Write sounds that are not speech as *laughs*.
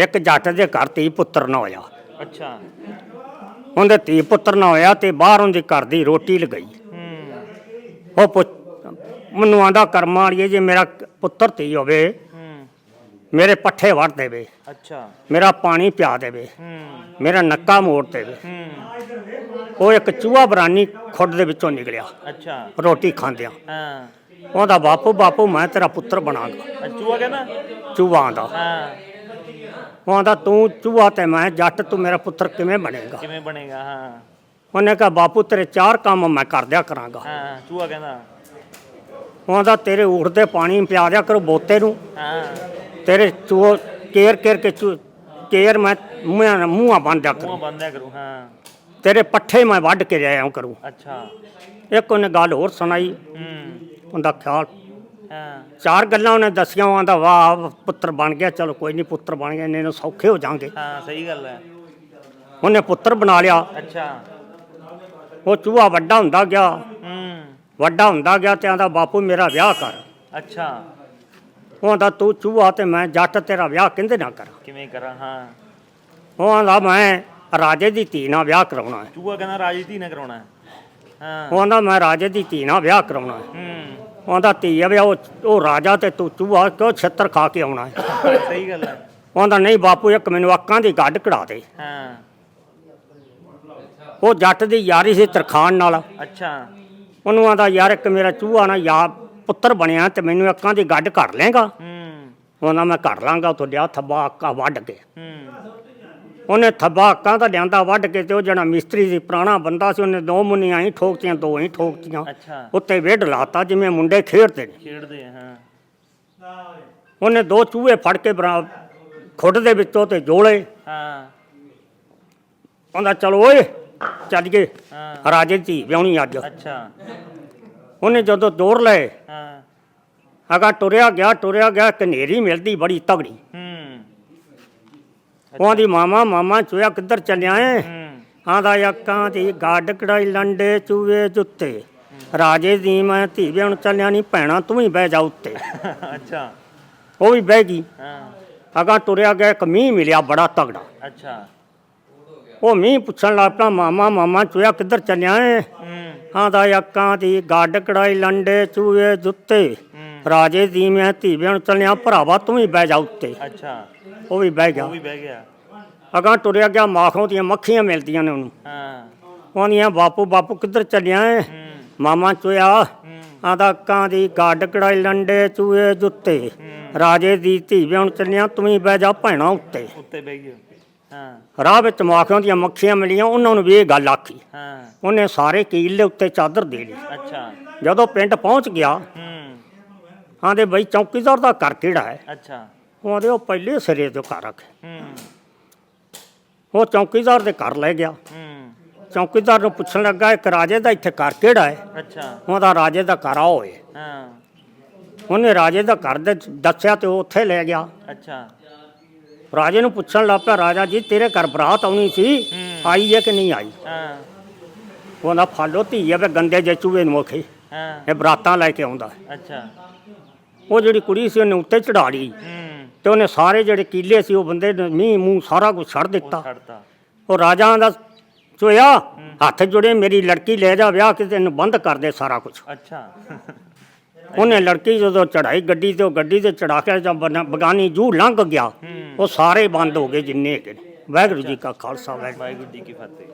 ਇੱਕ ਜੱਟ ਦੇ ਘਰ ਧੀ ਪੁੱਤਰ ਨਾ ਹੋਇਆ। ਅੱਛਾ। ਉਹਦੇ ਧੀ ਪੁੱਤਰ ਨਾ ਹੋਇਆ ਤੇ ਬਾਹਰ ਉਹਦੇ ਘਰ ਦੀ ਰੋਟੀ ਲਗਾਈ। ਹੂੰ ਉਹ ਪੁੱਤ- ਮੈਨੂੰ ਆਂਦਾ ਕਰਮਾਂ ਵਾਲੀਏ ਜੇ ਮੇਰਾ ਪੁੱਤਰ ਧੀ ਹੋਵੇ ਹੂੰ ਮੇਰੇ ਪੱਠੇ ਵੜ ਦੇਵੇ ਅੱਛਾ। ਮੇਰਾ ਪਾਣੀ ਪਿਆ ਦੇਵੇ ਹੂੰ ਮੇਰਾ ਨੱਕਾ ਮੋੜ ਦੇਵੇ। ਹੂੰ ਉਹ ਇੱਕ ਚੂਹਾ ਬਰਾਨੀ ਖੁੱਡ ਦੇ ਵਿੱਚੋਂ ਨਿਕਲਿਆ। ਅੱਛਾ। ਰੋਟੀ ਖਾਂਦਿਆਂ। ਹਾਂ। ਉਹਦਾ ਬਾਪੂ ਬਾਪੂ ਮੈਂ ਤੇਰਾ ਪੁੱਤਰ ਬਣਾਂਗਾ। ਅਚੂਆ ਕਹਿੰਦਾ? ਚੂਹਾ ਆਂਦਾ। ਹਾਂ। ਉਹ ਆਂਦਾ ਤੂੰ ਚੂਹਾ ਤੇ ਮੈਂ ਜੱਟ ਤੂੰ ਮੇਰਾ ਪੁੱਤਰ ਕਿਵੇਂ ਬਣੇਗਾ? ਕਿਵੇਂ ਬਣੇਗਾ? ਹਾਂ। ਉਹਨੇ ਕਿਹਾ ਬਾਪੂ ਤੇਰੇ ਚਾਰ ਕੰਮ ਮੈਂ ਕਰ ਦਿਆ ਕਰਾਂਗਾ। ਹਾਂ ਚੂਆ ਕਹਿੰਦਾ। ਉਹ ਆਂਦਾ ਤੇਰੇ ਉਠਦੇ ਪਾਣੀ ਪਿਆ ਦਿਆ ਕਰੋ ਬੋਤੇ ਨੂੰ। ਹਾਂ। ਤੇਰੇ ਚੂਹ ਕੇਰ ਕੇਰ ਕੇ ਚੂ ਕੇਰ ਮੈਂ ਮੂੰਹਾਂ ਮੂੰਹਾਂ ਬੰਦ ਦਿਆ ਮੂੰਹ ਕਰੂੰ ਬੰਦਿਆ ਕਰੂ ਹਾਂ। ਤੇਰੇ ਪੱਠੇ ਮੈਂ ਵੱਢ ਕੇ ਲਿਆਇਆ ਕਰੂੰ। ਅੱਛਾ। ਇੱਕ ਉਹਨੇ ਗੱਲ ਹੋਰ ਸੁਣਾਈ। ਹੂੰ। ਉਹਦਾ ਖਿਆਲ ਹਾਂ। ਚਾਰ ਗੱਲਾਂ ਉਹਨੇ ਦੱਸੀਆਂ ਆਂਦਾ ਵਾਹ ਪੁੱਤਰ ਬਣ ਗਿਆ ਚਲੋ ਕੋਈ ਨਹੀਂ ਪੁੱਤਰ ਬਣ ਗਿਆ ਇਹਨੇ ਨੂੰ ਸੌਖੇ ਹੋ ਜਾਾਂਗੇ ਹਾਂ ਸਹੀ ਗੱਲ ਹੈ। ਉਹਨੇ ਪੁੱਤਰ ਬਣਾ ਲਿਆ। ਅੱਛਾ। ਉਹ ਚੂਹਾ ਵੱਡਾ ਹੁੰਦਾ ਗਿਆ। ਹੂੰ। ਵੱਡਾ ਹੁੰਦਾ ਗਿਆ ਤੇ ਆਂਦਾ ਬਾਪੂ ਮੇਰਾ ਵਿਆਹ ਕਰ। ਅੱਛਾ। ਉਹ ਆਂਦਾ ਤੂੰ ਚੂਹਾ ਤੇ ਮੈਂ ਜੱਟ ਤੇਰਾ ਵਿਆਹ ਕਿੰਦੇ ਨਾਲ ਕਰਾਂ? ਕਿਵੇਂ ਕਰਾਂ? ਹਾਂ। ਉਹ ਆਂਦਾ ਮੈਂ ਰਾਜੇ ਦੀ ਧੀ ਨਾਲ ਵਿਆਹ ਕਰਾਉਣਾ ਹੈ। ਚੂਆ ਕਹਿੰਦਾ ਰਾਜਨੀਤੀ ਨਾ ਕਰਾਉਣਾ ਹੈ। ਉਹ ਆਂਦਾ ਮੈਂ ਰਾਜੇ ਦੀ ਧੀ ਨਾਲ ਵਿਆਹ ਕਰਾਉਣਾ ਹੈ। ਹੂੰ। ਉਹ ਆਂਦਾ ਧੀ ਆ ਵਿਆਹ ਉਹ ਉਹ ਰਾਜਾ ਤੇ ਤੂੰ ਚੂਹਾ ਕਿਉਂ ਛੱਤਰ ਖਾ ਕੇ ਆਉਣਾ ਹੈ? ਸਹੀ ਗੱਲ ਹੈ। ਉਹ ਆਂਦਾ ਨਹੀਂ ਬਾਪੂ ਇੱਕ ਮੈਨੂੰ ਅੱਕਾਂ ਦੀ ਗੱਡ ਕਢਾ ਦੇ। ਹਾਂ। ਉਹ ਜੱਟ ਦੀ ਯਾਰੀ ਸੀ ਤਰਖਾਨ ਨਾਲ। ਅੱਛਾ। ਉਹਨੂੰ ਆਂਦਾ ਯਾਰ ਇੱਕ ਮੇਰਾ ਚੂਹਾ ਨਾ ਯਾ ਪੁੱਤਰ ਬਣਿਆ ਤੇ ਮੈਨੂੰ ਅੱਕਾਂ ਦੀ ਗੱਡ ਘੜ ਲੇਗਾ ਹੂੰ। ਉਹਨਾਂ ਮੈਂ ਘੜ ਲਾਂਗਾ ਲਿਆ ਥੱਬਾ ਅੱਕਾ ਵੱਢ ਕੇ। ਹੂੰ। ਉਹਨੇ ਥੱਬਾ ਅੱਕਾਂ ਦਾ ਲਿਆਂਦਾ ਵੱਢ ਕੇ ਤੇ ਉਹ ਜਿਹੜਾ ਮਿਸਤਰੀ ਸੀ ਪੁਰਾਣਾ ਬੰਦਾ ਸੀ ਉਹਨੇ ਦੋ ਮੁੰਨੀਆਂ ਹੀ ਠੋਕਤੀਆਂ ਦੋ ਹੀ ਠੋਕਤੀਆਂ। ਅੱਛਾ। ਉੱਤੇ ਵੇਢ ਲਾਤਾ ਜਿਵੇਂ ਮੁੰਡੇ ਖੇਡਦੇ ਨੇ। ਖੇਡਦੇ ਹਾਂ। ਉਹਨੇ ਦੋ ਚੂਹੇ ਫੜ ਕੇ ਬਰਾ ਖੁੱਡ ਦੇ ਵਿੱਚੋਂ ਤੇ ਜੋਲੇ ਹਾਂ। ਕਹਿੰਦਾ ਚਲੋ ਓਏ ਚੱਲ ਗਏ। ਹਾਂ। ਰਾਜੇ ਧੀ ਵਿਆਹਣੀ ਅੱਜ। ਅੱਛਾ। ਉਹਨੇ ਜਦੋਂ ਦੌੜ ਲਏ ਹਾਂ। ਅਗਾ ਟੁਰਿਆ ਗਿਆ ਟੁਰਿਆ ਗਿਆ ਕਨੇਰੀ ਮਿਲਦੀ ਬੜੀ ਤਗੜੀ। ਉਹਦੀ ਮਾਮਾ ਮਾਮਾ ਚੋਇਆ ਕਿੱਧਰ ਚੱਲਿਆ ਏ? ਹੂੰ। ਆਂਦਾ ਅੱਕਾਂ ਦੀ ਗੱਡ ਕੜਾਈ ਲੰਡੇ ਚੂਹੇ ਜੁੱਤੇ। ਰਾਜੇ ਦੀ ਮੈਂ ਧੀ ਵਿਆਹਣ ਚੱਲਿਆ ਨਹੀਂ ਭੈਣਾ ਤੂੰ ਹੀ ਬਹਿ ਜਾ ਉੱਤੇ। *laughs* ਅੱਛਾ। ਉਹ ਵੀ ਬਹਿ ਗਈ। ਹਾਂ। ਅਗਾ ਟੁਰਿਆ ਗਿਆ ਇੱਕ ਮੀਂਹ ਮਿਲਿਆ ਬੜਾ ਤਗੜਾ। ਅੱਛਾ। ਉਹ ਮੀਂਹ ਪੁੱਛਣ ਲੱਗ ਪਿਆ ਮਾਮਾ ਮਾਮਾ ਚੋਇਆ ਕਿੱਧਰ ਚੱਲਿਆ ਏ? ਹੂੰ। ਆਂਦਾ ਅੱਕਾਂ ਦੀ ਗੱਡ ਕੜਾਈ ਲੰਡੇ ਚੂਹੇ ਜੁੱਤੇ। ਹੂੰ। ਰਾਜੇ ਦੀ ਮੈਂ ਧੀ ਵਿਆਹਣ ਚੱਲਿਆ ਭਰਾਵਾ ਤੂੰ ਵੀ ਬਹਿ ਜਾ ਉੱਤੇ। ਅੱਛਾ। ਉਹ ਵੀ ਬਹਿ ਗਿਆ। ਉਹ ਵੀ ਬਹਿ ਗਿਆ। ਅਗਾਂ ਟੁਰਿਆ ਗਿਆ ਮਾਖੋਂ ਦੀਆਂ ਮੱਖੀਆਂ ਮਿਲਦੀਆਂ ਨੇ ਉਹਨੂੰ। ਹਾਂ। ਉਹਦੀਆਂ ਬਾਪੂ ਬਾਪੂ ਕਿੱਧਰ ਚੱਲਿਆ ਏ? ਹੂੰ। ਮਾਮਾ ਚੋਇਆ। ਹੂੰ। ਆਂਦਾ ਕਾਂ ਦੀ ਗੱਡ ਕੜਾਈ ਲੰਡੇ ਚੂਹੇ ਜੁੱਤੇ। ਰਾਜੇ ਦੀ ਧੀ ਵਿਆਹਣ ਚੱਲਿਆ ਤੂੰ ਵੀ ਬਹਿ ਜਾ ਭੈਣਾ ਉੱਤੇ। ਉੱਤੇ ਬਹਿ ਗਿਆ। ਹਾਂ। ਰਾਹ ਵਿੱਚ ਮਾਖੋਂ ਦੀਆਂ ਮੱਖੀਆਂ ਮਿਲੀਆਂ ਉਹਨਾਂ ਨੂੰ ਵੀ ਇਹ ਗੱਲ ਆਖੀ। ਹਾਂ। ਉਹਨੇ ਸਾਰੇ ਕੀਲ ਦੇ ਉੱਤੇ ਚਾਦਰ ਦੇ ਲਈ। ਅੱਛਾ। ਜਦੋਂ ਪਿੰਡ ਪਹੁੰਚ ਗਿਆ ਹੂੰ। ਆਂਦੇ ਬਈ ਚੌਕੀਦਾਰ ਦਾ ਘਰ ਕਿਹੜਾ ਹੈ? ਅੱਛਾ। ਉਹ ਆਂਦੇ ਉਹ ਪਹਿਲੇ ਸਿਰੇ ਤੋਂ ਘਰ ਰੱਖੇ ਹੂੰ। ਉਹ ਚੌਕੀਦਾਰ ਦੇ ਘਰ ਲੈ ਗਿਆ। ਹੂੰ। ਚੌਕੀਦਾਰ ਨੂੰ ਪੁੱਛਣ ਲੱਗਾ ਇੱਕ ਰਾਜੇ ਦਾ ਇੱਥੇ ਘਰ ਕਿਹੜਾ ਹੈ? ਅੱਛਾ। ਉਹਦਾ ਰਾਜੇ ਦਾ ਘਰ ਆ ਹੋਏ ਹਾਂ। ਉਹਨੇ ਰਾਜੇ ਦਾ ਘਰ ਦੇ ਦੱਸਿਆ ਤੇ ਉਹ ਉੱਥੇ ਲੈ ਗਿਆ। ਅੱਛਾ। ਰਾਜੇ ਨੂੰ ਪੁੱਛਣ ਲੱਗ ਪਿਆ ਰਾਜਾ ਜੀ ਤੇਰੇ ਘਰ ਬਰਾਤ ਆਉਣੀ ਸੀ? ਹੂੰ। ਆਈ ਹੈ ਕਿ ਨਹੀਂ ਆਈ? ਹਾਂ। ਉਹਦਾ ਫਾਲੋ ਧੀ ਹੈ ਵੇ ਗੰਦੇ ਜੇ ਚੂਹੇ ਨੂੰ ਮੁਖੇ ਹਾਂ। ਇਹ ਬਰਾਤਾਂ ਲੈ ਕੇ ਆਉਂਦਾ। ਅੱਛਾ। ਉਹ ਜਿਹੜੀ ਕੁੜੀ ਸੀ ਉਹਨੇ ਉੱਤੇ ਚੜਾ ਲਈ। ਹੂੰ। ਤੇ ਉਹਨੇ ਸਾਰੇ ਜਿਹੜੇ ਕੀਲੇ ਸੀ ਉਹ ਬੰਦੇ ਨੇ ਮੀਂਹ ਮੂੰਹ ਸਾਰਾ ਕੁਝ ਛੱਡ ਦਿੱਤਾ। ਛੱਡਤਾ। ਉਹ ਰਾਜਾ ਦਾ ਚੋਇਆ ਹੱਥ ਜੁੜੇ ਮੇਰੀ ਲੜਕੀ ਲੈ ਜਾ ਵਿਆਹ ਕੇ ਤੈਨੂੰ ਬੰਦ ਕਰ ਦੇ ਸਾਰਾ ਕੁਝ ਅੱਛਾ। ਉਹਨੇ ਲੜਕੀ ਜਦੋਂ ਚੜਾਈ ਗੱਡੀ ਤੇ ਉਹ ਗੱਡੀ ਤੇ ਚੜਾ ਕੇ ਜਦ ਬਗਾਨੀ ਜੂ ਲੰਘ ਗਿਆ। ਉਹ ਸਾਰੇ ਬੰਦ ਹੋ ਗਏ ਜਿੰਨੇ ਹੈਗੇ। ਵਾਹਿਗੁਰੂ ਜੀ ਕਾ ਖਾਲਸਾ ਵਾਹਿਗੁਰੂ ਜੀ ਕੀ ਫਤਿਹ।